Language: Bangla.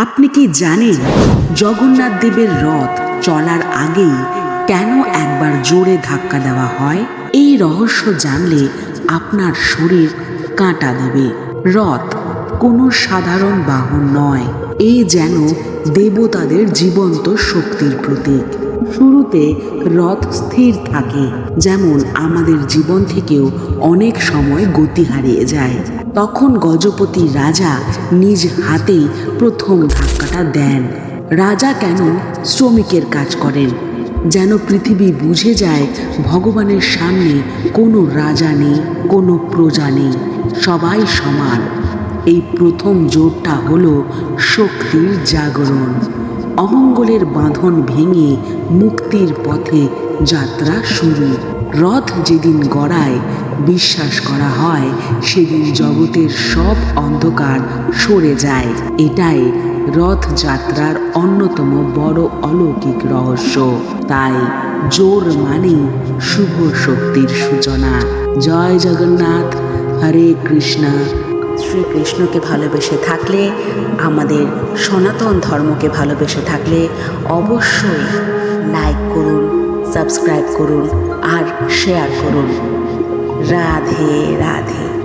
আপনি কি জানেন জগন্নাথ দেবের রথ চলার আগেই কেন একবার জোরে ধাক্কা দেওয়া হয়? এই রহস্য জানলে আপনার শরীর কাঁটা দেবে। রথ কোনো সাধারণ বাহন নয় এই যেন দেবতাদের জীবন্ত শক্তির প্রতীক। শুরুতে রথ স্থির থাকে, যেমন আমাদের জীবন থেকেও অনেক সময় গতি হারিয়ে যায়। তখন গজপতি রাজা নিজ হাতেই প্রথম ধাক্কাটা দেন। রাজা কেন শ্রমিকের কাজ করেন? যেন পৃথিবী বুঝে যায় ভগবানের সামনে কোনো রাজা নেই, কোনো প্রজা নেই, সবাই সমান। এই প্রথম জোরটা হলো শক্তির জাগরণ। অমঙ্গলের বাঁধন ভেঙে মুক্তির পথে যাত্রা শুরু। রথ যেদিন গড়ায়, বিশ্বাস করা হয়, সেদিন জগতের সব অন্ধকার সরে যায়। এটাই রথযাত্রার অন্যতম বড় অলৌকিক রহস্য। তাই জোর মানেই শুভ শক্তির সূচনা। জয় জগন্নাথ, হরে কৃষ্ণা। শ্রীকৃষ্ণকে ভালোবেসে থাকলে, আমাদের সনাতন ধর্মকে ভালোবেসে থাকলে অবশ্যই লাইক করুন সাবস্ক্রাইব করুন আর শেয়ার করুন। রাধে রাধে।